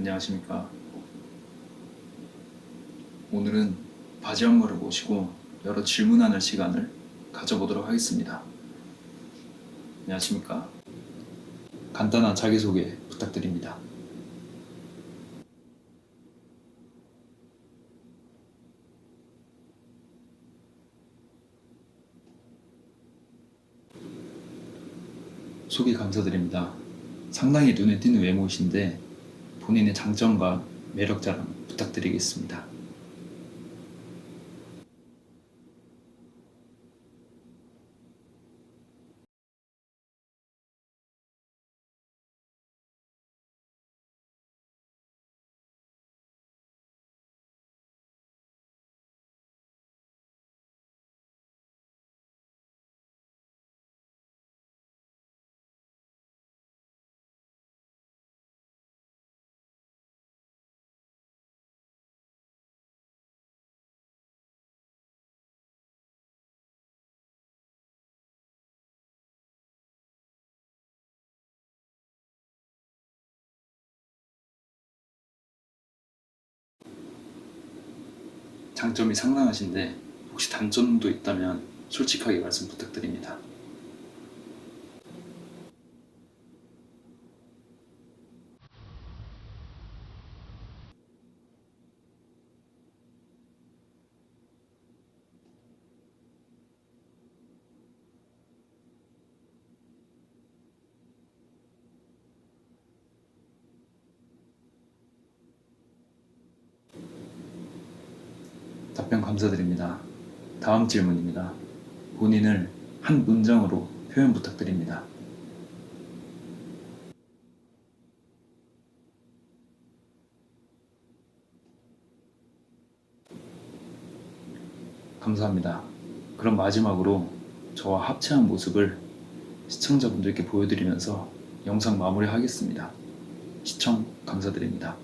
안녕하십니까. 오늘은 바지 한머를 모시고 여러 질문하는 시간을 가져보도록 하겠습니다. 안녕하십니까. 간단한 자기소개 부탁드립니다. 소개 감사드립니다. 상당히 눈에 띄는 외모이신데 본인의 장점과 매력 자랑 부탁드리겠습니다. 장점이 상당하신데 혹시 단점도 있다면 솔직하게 말씀 부탁드립니다. 답변 감사드립니다. 다음 질문입니다. 본인을 한 문장으로 표현 부탁드립니다. 감사합니다. 그럼 마지막으로 저와 합체한 모습을 시청자분들께 보여드리면서 영상 마무리하겠습니다. 시청 감사드립니다.